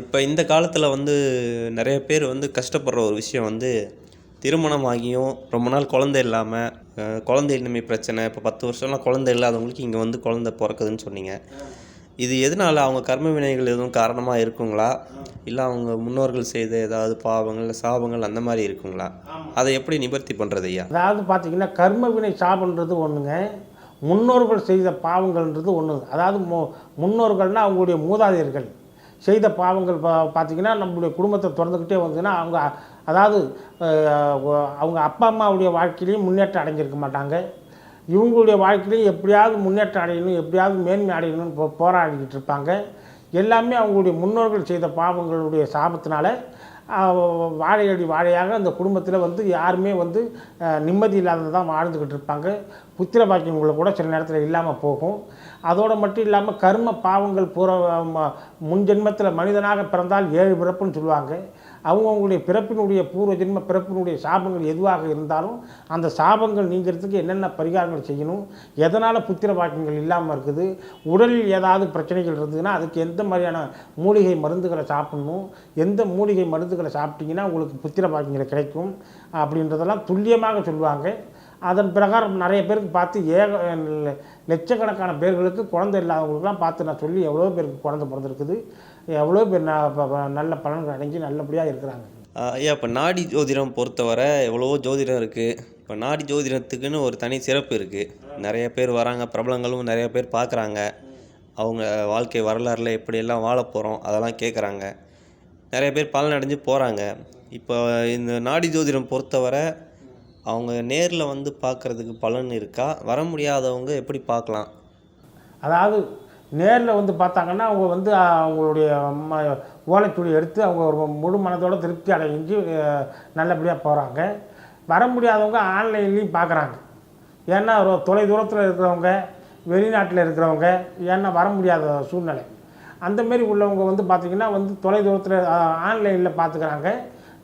இப்போ இந்த காலத்தில் வந்து நிறைய பேர் வந்து கஷ்டப்படுற ஒரு விஷயம் வந்து திருமணம் ஆகியும் ரொம்ப நாள் குழந்தை இல்லாமல் குழந்தை குழந்தையின்மை பிரச்சனை இப்போ பத்து வருஷம்லாம் குழந்தை இல்லாதவங்களுக்கு இங்கே வந்து குழந்தை பிறக்குதுன்னு சொன்னீங்க. இது எதனால் அவங்க கர்ம வினைகள் எதுவும் காரணமாக இருக்குங்களா? இல்லை அவங்க முன்னோர்கள் செய்த ஏதாவது பாவங்கள் இல்லை சாபங்கள் அந்த மாதிரி இருக்குங்களா? அதை எப்படி நிவர்த்தி பண்ணுறது ஐயா? அதாவது பார்த்தீங்கன்னா கர்ம வினை சாபன்றது ஒன்றுங்க முன்னோர்கள் செய்த பாவங்கள்ன்றது ஒன்று அதாவது மு முன்னோர்கள்னால் அவங்களுடைய மூதாதையர்கள் செய்த பாவங்கள் பா பார்த்தீங்கன்னா நம்மளுடைய குடும்பத்தை திறந்துக்கிட்டே வந்ததுன்னா அவங்க அதாவது அவங்க அப்பா அம்மாவுடைய வாழ்க்கையிலையும் முன்னேற்றம் அடைஞ்சிருக்க மாட்டாங்க. இவங்களுடைய வாழ்க்கையிலையும் எப்படியாவது முன்னேற்றம் அடையணும் எப்படியாவது மேன்மை அடையணும்னு போ போராடிக்கிட்டு இருப்பாங்க. எல்லாமே அவங்களுடைய முன்னோர்கள் செய்த பாவங்களுடைய சாபத்தினால வாழையடி வாழையாக அந்த குடும்பத்தில் வந்து யாருமே வந்து நிம்மதி இல்லாத தான் வாழ்ந்துக்கிட்டு இருப்பாங்க. புத்திர பாக்கியங்களை கூட சில நேரத்தில் இல்லாமல் போகும். அதோடு மட்டும் இல்லாமல் கர்ம பாவங்கள் பூர ம- முன் ஜென்மத்தில் மனிதனாக பிறந்தால் ஏழு பிறப்புன்னு சொல்லுவாங்க. அவங்கவுங்களுடைய பிறப்பினுடைய பூர்வ ஜென்ம பிறப்பினுடைய சாபங்கள் எதுவாக இருந்தாலும் அந்த சாபங்கள் நீங்கிறதுக்கு என்னென்ன பரிகாரங்கள் செய்யணும் எதனால் புத்திர பாக்கியங்கள் இல்லாமல் இருக்குது உடலில் ஏதாவது பிரச்சனைகள் இருந்ததுன்னா அதுக்கு எந்த மாதிரியான மூலிகை மருந்துகளை சாப்பிடணும் எந்த மூலிகை மருந்துகளை சாப்பிட்டீங்கன்னா உங்களுக்கு புத்திர பாக்கியங்கள் கிடைக்கும் அப்படின்றதெல்லாம் துல்லியமாக சொல்லுவாங்க. அதன் பிரகாரம் நிறைய பேருக்கு பார்த்து ஏக லட்சக்கணக்கான பேர்களுக்கு குழந்தை இல்லாதவங்களுக்குலாம் பார்த்து நான் சொல்லி எவ்வளோ பேருக்கு குழந்தை பிறந்திருக்குது எவ்வளோ பேர் நான் நல்ல பலன்கள் அடைஞ்சு நல்லபடியாக இருக்கிறாங்க. ஐயா இப்போ நாடி ஜோதிடம் பொறுத்தவரை எவ்வளவோ ஜோதிடம் இருக்குது இப்போ நாடி ஜோதிடத்துக்குன்னு ஒரு தனி சிறப்பு இருக்குது நிறைய பேர் வராங்க பிரபலங்களும் நிறைய பேர் பார்க்குறாங்க. அவங்க வாழ்க்கை வரலாறுல எப்படியெல்லாம் வாழ போகிறோம் அதெல்லாம் கேட்குறாங்க நிறைய பேர் பலனடைஞ்சு போகிறாங்க இப்போ இந்த நாடி ஜோதிடம் பொறுத்தவரை அவங்க நேரில் வந்து பார்க்குறதுக்கு பலன் இருக்கா? வர முடியாதவங்க எப்படி பார்க்கலாம்? அதாவது நேரில் வந்து பார்த்தாங்கன்னா அவங்க வந்து அவங்களுடைய ம ஓலைச்சுடி எடுத்து அவங்க ஒரு முழு மனதோட திருப்தி அடைஞ்சு நல்லபடியாக போகிறாங்க வர முடியாதவங்க ஆன்லைன்லேயும் பார்க்குறாங்க. ஏன்னா ஒரு தொலை தூரத்தில் இருக்கிறவங்க வெளிநாட்டில் இருக்கிறவங்க ஏன்னா வர முடியாத சூழ்நிலை. அந்த மாரி உள்ளவங்க வந்து பார்த்திங்கன்னா வந்து தொலை தூரத்தில் ஆன்லைனில் பார்த்துக்கிறாங்க.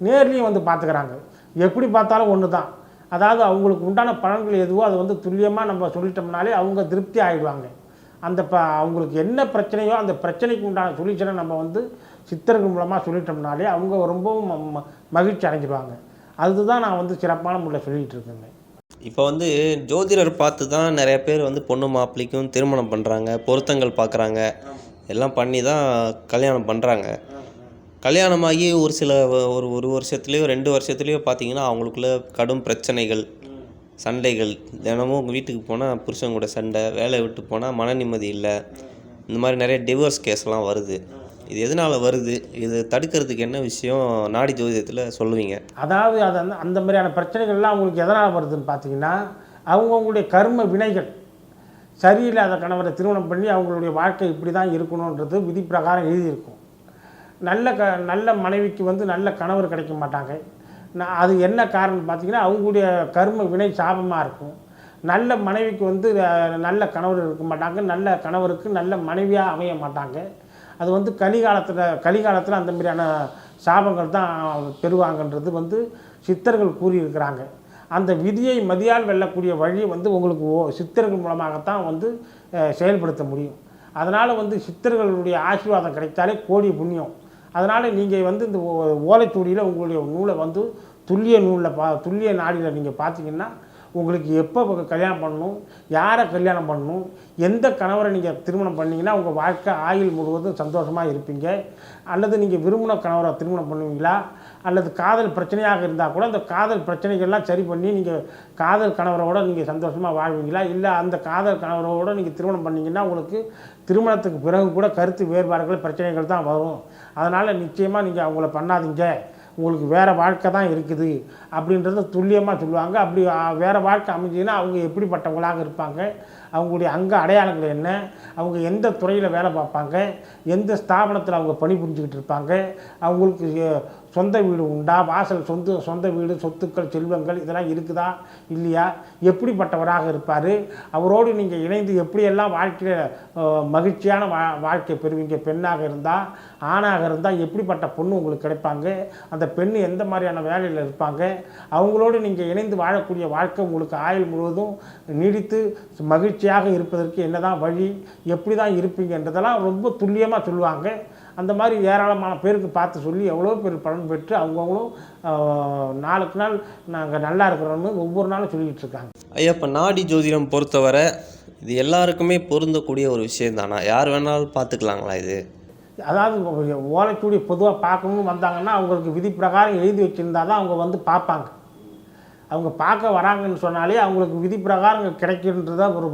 நேர்லேயும் வந்து பார்த்துக்கிறாங்க. எப்படி பார்த்தாலும் ஒன்று தான் அதாவது அவங்களுக்கு உண்டான பலன்கள் எதுவோ அது வந்து துல்லியமாக நம்ம சொல்லிட்டோம்னாலே அவங்க திருப்தி ஆகிடுவாங்க அந்த ப அவங்களுக்கு என்ன பிரச்சனையோ அந்த பிரச்சனைக்கு உண்டான சொல்யூஷனை நம்ம வந்து சித்தர்கள் மூலமாக சொல்லிட்டோம்னாலே அவங்க ரொம்பவும் ம- ம- மகிழ்ச்சி அடைஞ்சிடுவாங்க அதுதான் நான் வந்து சிறப்பான முறையில் சொல்லிகிட்டு இருக்கேங்க. இப்போ வந்து ஜோதிடர் பார்த்து தான் நிறைய பேர் வந்து பொண்ணு மாப்பிள்ளைக்கும் திருமணம் பண்ணுறாங்க பொருத்தங்கள் பார்க்குறாங்க எல்லாம் பண்ணி தான் கல்யாணம் பண்ணுறாங்க கல்யாணமாகி ஒரு சில ஒரு ஒரு வருஷத்துலேயோ ரெண்டு வருஷத்துலேயோ பார்த்தீங்கன்னா அவங்களுக்குள்ள கடும் பிரச்சனைகள் சண்டைகள். தினமும் உங்கள் வீட்டுக்கு போனால் புருஷன் கூட சண்டை வேலையை விட்டு போனால் மன நிம்மதி இல்லை. இந்த மாதிரி நிறைய டிவோர்ஸ் கேஸ்லாம் வருது. இது எதனால் வருது? இது தடுக்கிறதுக்கு என்ன விஷயம்? நாடி ஜோதிடத்தில் சொல்லுவீங்க. அதாவது அது அந்த அந்த மாதிரியான பிரச்சனைகள்லாம் அவங்களுக்கு எதனால் வருதுன்னு பார்த்தீங்கன்னா அவங்கவுங்களுடைய கர்ம வினைகள். சரியில்லாத கணவரை திருமணம் பண்ணி அவங்களுடைய வாழ்க்கை இப்படி தான் இருக்கணுன்றது விதி பிரகாரம் எழுதியிருக்கும். நல்ல க நல்ல மனைவிக்கு வந்து நல்ல கணவர் கிடைக்க மாட்டாங்க. நான் அது என்ன காரணம் பார்த்தீங்கன்னா அவங்களுடைய கர்ம வினை சாபமாக இருக்கும். நல்ல மனைவிக்கு வந்து நல்ல கணவர் இருக்க மாட்டாங்க. நல்ல கணவருக்கு நல்ல மனைவியாக அமைய மாட்டாங்க. அது வந்து கலிகாலத்தில் கலிகாலத்தில் அந்த மாதிரியான சாபங்கள் தான் பெறுவாங்கன்றது வந்து சித்தர்கள் கூறியிருக்கிறாங்க. அந்த விதியை மதியால் வெல்லக்கூடிய வழி வந்து உங்களுக்கு ஓ சித்தர்கள் மூலமாகத்தான் வந்து செயல்படுத்த முடியும். அதனால் வந்து சித்தர்களுடைய ஆசீர்வாதம் கிடைத்தாலே கோடி புண்ணியம். அதனால் நீங்கள் வந்து இந்த ஓ- உங்களுடைய நூலை வந்து துல்லிய நூலில் பா துல்லிய நாடியில் நீங்கள் பார்த்தீங்கன்னா உங்களுக்கு எப்போ கல்யாணம் பண்ணணும் யாரை கல்யாணம் பண்ணணும் எந்த கணவரை நீங்கள் திருமணம் பண்ணிங்கன்னா உங்கள் வாழ்க்கை ஆயுள் முழுவதும் சந்தோஷமாக இருப்பீங்க. அல்லது நீங்கள் விரும்பின கணவரை திருமணம் பண்ணுவீங்களா? அல்லது காதல் பிரச்சனையாக இருந்தால் கூட அந்த காதல் பிரச்சனைகள்லாம் சரி பண்ணி நீங்கள் காதல் கணவரோட நீங்கள் சந்தோஷமாக வாழ்வீங்களா? இல்லை அந்த காதல் கணவரோட நீங்கள் திருமணம் பண்ணிங்கன்னா உங்களுக்கு திருமணத்துக்கு பிறகு கூட கருத்து வேறுபாடுகள் பிரச்சனைகள் தான் வரும். அதனால் நிச்சயமாக நீங்கள் அவங்கள பண்ணாதீங்க. உங்களுக்கு வேறு வாழ்க்கை தான் இருக்குது அப்படின்றத துல்லியமாக சொல்லுவாங்க. அப்படி வேறு வாழ்க்கை அமைஞ்சுன்னா அவங்க எப்படிப்பட்டவங்களாக இருப்பாங்க? அவங்களுடைய அங்க அடையாளங்கள் என்ன? அவங்க எந்த துறையில் வேலை பார்ப்பாங்க? எந்த ஸ்தாபனத்தில் அவங்க பணி புரிஞ்சுக்கிட்டு இருப்பாங்க? அவங்களுக்கு சொந்த வீடு உண்டா? வாசல் சொந்த சொந்த வீடு சொத்துக்கள் செல்வங்கள் இதெல்லாம் இருக்குதா? இல்லையா? எப்படிப்பட்டவராக இருப்பார்? அவரோடு நீங்கள் இணைந்து எப்படியெல்லாம் வாழ்க்கையில் மகிழ்ச்சியான வா வாழ்க்கை பெறுவீங்க? பெண்ணாக இருந்தால் ஆணாக இருந்தால் எப்படிப்பட்ட பொண்ணு உங்களுக்கு கிடைப்பாங்க? அந்த பெண் எந்த மாதிரியான வேலையில் இருப்பாங்க? அவங்களோடு நீங்கள் இணைந்து வாழக்கூடிய வாழ்க்கை உங்களுக்கு ஆயுள் முழுவதும் நீடித்து மகிழ்ச்சியாக இருப்பதற்கு என்னதான் வழி எப்படி தான் இருப்பீங்கன்றதெல்லாம் ரொம்ப துல்லியமாக சொல்லுவாங்க. அந்த மாதிரி ஏராளமான பேருக்கு பார்த்து சொல்லி எவ்வளோ பேர் பலன் பெற்று அவங்கவுங்களும் நாளுக்கு நாள் நாங்கள் நல்லா இருக்கிறோம்னு ஒவ்வொரு நாளும் சொல்லிகிட்டு இருக்காங்க. ஐயா இப்போ நாடி ஜோதிடம் பொறுத்தவரை இது எல்லாருக்குமே பொருந்தக்கூடிய ஒரு விஷயம் தானா? யார் வேணாலும் பார்த்துக்கலாங்களா இது? அதாவது ஓலைச்சூடி பொதுவாக பார்க்கணும்னு வந்தாங்கன்னா அவங்களுக்கு விதி பிரகாரம் எழுதி வச்சுருந்தா தான் அவங்க வந்து பார்ப்பாங்க. அவங்க பார்க்க வராங்கன்னு சொன்னாலே அவங்களுக்கு விதி பிரகாரம் கிடைக்கின்றதா ஒரு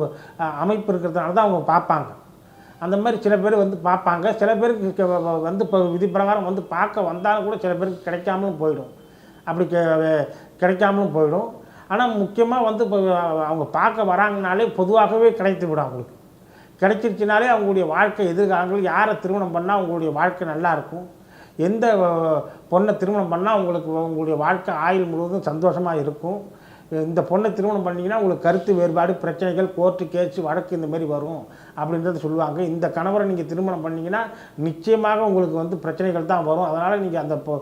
அமைப்பு இருக்கிறதுனால தான் அவங்க பார்ப்பாங்க. அந்த மாதிரி சில பேர் வந்து பார்ப்பாங்க. சில பேருக்கு வந்து இப்போ விதி பிரகாரம் வந்து பார்க்க வந்தாலும் கூட சில பேருக்கு கிடைக்காமலும் போயிடும். அப்படி கெ- கிடைக்காமலும் போயிடும். ஆனால் முக்கியமாக வந்து இப்போ அவங்க பார்க்க வராங்கனாலே பொதுவாகவே கிடைத்து விடும் அவங்களுக்கு. கிடைச்சிருச்சுனாலே அவங்களுடைய வாழ்க்கை எதிர்காலங்கள் யாரை திருமணம் பண்ணால் அவங்களுடைய வாழ்க்கை நல்லாயிருக்கும் எந்த பொண்ணை திருமணம் பண்ணால் அவங்களுக்கு உங்களுடைய வாழ்க்கை ஆயுள் முழுவதும் சந்தோஷமாக இருக்கும். இந்த பொண்ணை திருமணம் பண்ணிங்கன்னா உங்களுக்கு கருத்து வேறுபாடு பிரச்சனைகள் கோர்ட்டு கேஸு வழக்கு இந்த மாதிரி வரும் அப்படின்றத சொல்லுவாங்க. இந்த கணவரை நீங்கள் திருமணம் பண்ணிங்கன்னா நிச்சயமாக உங்களுக்கு வந்து பிரச்சனைகள் தான் வரும். அதனால் நீங்கள் அந்த பொ-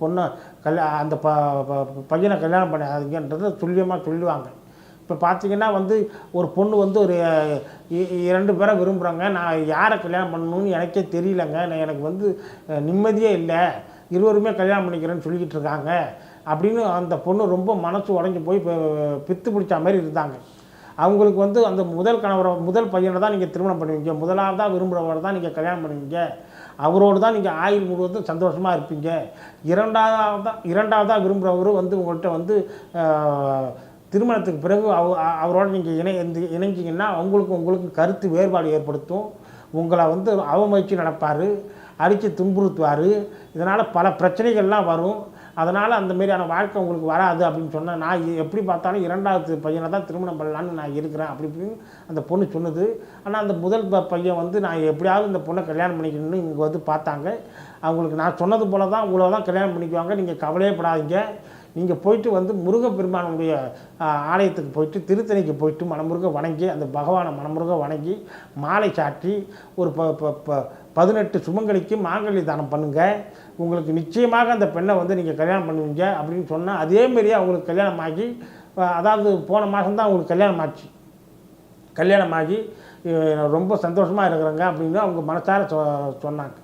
பொண்ணை கல்யா அந்த ப ப- பையனை கல்யாணம் பண்ணாதீங்கன்றத துல்லியமாக சொல்லுவாங்க. இப்போ பார்த்தீங்கன்னா வந்து ஒரு பொண்ணு வந்து ஒரு இ- இரண்டு பேரை விரும்புகிறாங்க நான் யாரை கல்யாணம் பண்ணணும்னு எனக்கே தெரியலங்க. நான் எனக்கு வந்து நிம்மதியே இல்லை. இருவருமே கல்யாணம் பண்ணிக்கிறேன்னு சொல்லிக்கிட்டு இருக்காங்க. அப்படின்னு அந்த பொண்ணு ரொம்ப மனசு உடஞ்சி போய் பித்து பிடிச்ச மாதிரி இருந்தாங்க. அவங்களுக்கு வந்து அந்த முதல் கணவரை முதல் பையனை தான் நீங்கள் திருமணம் பண்ணுவீங்க. முதலாவதாக விரும்புகிறவரை தான் நீங்கள் கல்யாணம் பண்ணுவீங்க. அவரோடு தான் நீங்கள் ஆயுள் முழுவதும் சந்தோஷமாக இருப்பீங்க. இரண்டாவதாக இரண்டாவதாக விரும்புகிறவரும் வந்து உங்கள்கிட்ட வந்து திருமணத்துக்கு பிறகு அவ அவரோட நீங்கள் இணை இந்த- இணைஞ்சிங்கன்னா அவங்களுக்கு உங்களுக்கு கருத்து வேறுபாடு ஏற்படுத்தும். உங்களை வந்து அவமதித்து நடப்பார். அடித்து துன்புறுத்துவார். இதனால் பல பிரச்சனைகள்லாம் வரும். அதனால் அந்த மாதிரியான வாழ்க்கை உங்களுக்கு வராது அப்படின்னு சொன்னால் நான் எப்படி பார்த்தாலும் இரண்டாவது பையனை தான் திருமணம் பண்ணலான்னு நான் இருக்கிறேன். அப்படி இப்படின்னு அந்த பொண்ணு சொன்னது. ஆனால் அந்த முதல் ப- பையன் வந்து நான் எப்படியாவது இந்த பொண்ணை கல்யாணம் பண்ணிக்கணும்னு இங்கே வந்து பார்த்தாங்க. அவங்களுக்கு நான் சொன்னது போல தான் உங்களை தான் கல்யாணம் பண்ணிக்குவாங்க. நீங்கள் கவலையே படாதீங்க. நீங்கள் போயிட்டு வந்து முருகப்பெருமானுடைய ஆலயத்துக்கு போயிட்டு திருத்தணிக்கு போயிட்டு மனமுருக வணங்கி அந்த பகவானை மனமுருக வணங்கி மாலை சாட்டி ஒரு ப ப- ப பதினெட்டு சுமங்கலிக்கு மாங்கல்ய தானம் பண்ணுங்கள் உங்களுக்கு நிச்சயமாக அந்த பெண்ணை வந்து நீங்கள் கல்யாணம் பண்ணுவீங்க அப்படின்னு சொன்னால் அதேமாரியே அவங்களுக்கு கல்யாணம் ஆகி அதாவது போன மாதம் தான் அவங்களுக்கு கல்யாணம் ஆச்சு கல்யாணம் ஆகி ரொம்ப சந்தோஷமாக இருக்கிறாங்க அப்படின்னு அவங்க மனசார சொ சொன்னாங்க.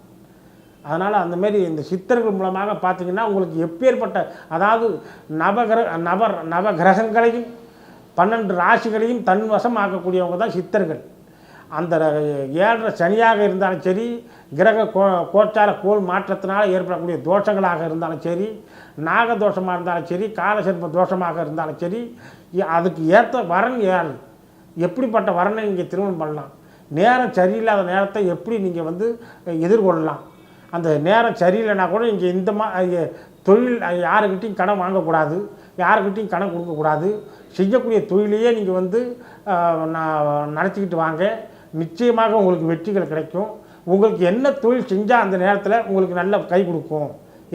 அதனால் அந்தமாரி இந்த சித்தர்கள் மூலமாக பார்த்தீங்கன்னா உங்களுக்கு எப்பேற்பட்ட அதாவது நவகிர நவர் நவகிரகங்களையும் பன்னெண்டு ராசிகளையும் தன் வசம் ஆக்கக்கூடியவங்க தான் சித்தர்கள். அந்த ஏழரை சனியாக இருந்தாலும் சரி கிரக கோ கோச்சார கோள் மாற்றத்தினால் ஏற்படக்கூடிய தோஷங்களாக இருந்தாலும் சரி நாக தோஷமாக இருந்தாலும் சரி காலசர்ப்ப தோஷமாக இருந்தாலும் சரி அதுக்கு ஏற்ற வரன் ஏழ் எப்படிப்பட்ட வரனை நீங்கள் திருமணம் பண்ணலாம்? நேரம் சரியில்லாத நேரத்தை எப்படி நீங்கள் வந்து எதிர்கொள்ளலாம்? அந்த நேரம் சரியில்லைனா கூட நீங்கள் இந்த மா தொழில் யாருக்கிட்டையும் கடன் வாங்கக்கூடாது யாருக்கிட்டையும் கடன் கொடுக்கக்கூடாது. செய்யக்கூடிய தொழிலையே நீங்கள் வந்து நான் நடத்திக்கிட்டு வாங்க. நிச்சயமாக உங்களுக்கு வெற்றிகள் கிடைக்கும். உங்களுக்கு என்ன தொழில் செஞ்சால் அந்த நேரத்தில் உங்களுக்கு நல்ல கை கொடுக்கும்.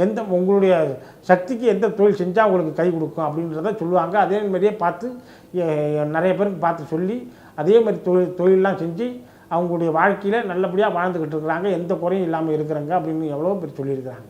எந்த உங்களுடைய சக்திக்கு எந்த தொழில் செஞ்சால் உங்களுக்கு கை கொடுக்கும் அப்படின்றத சொல்லுவாங்க. அதே மாதிரியே பார்த்து நிறைய பேருக்கு பார்த்து சொல்லி அதே மாதிரி தொழில் தொழிலெலாம் செஞ்சு அவங்களுடைய வாழ்க்கையில் நல்லபடியாக வாழ்ந்துக்கிட்டு இருக்கிறாங்க. எந்த குறையும் இல்லாமல் இருக்கிறாங்க அப்படின்னு எவ்வளோ பேர் சொல்லியிருக்கிறாங்க.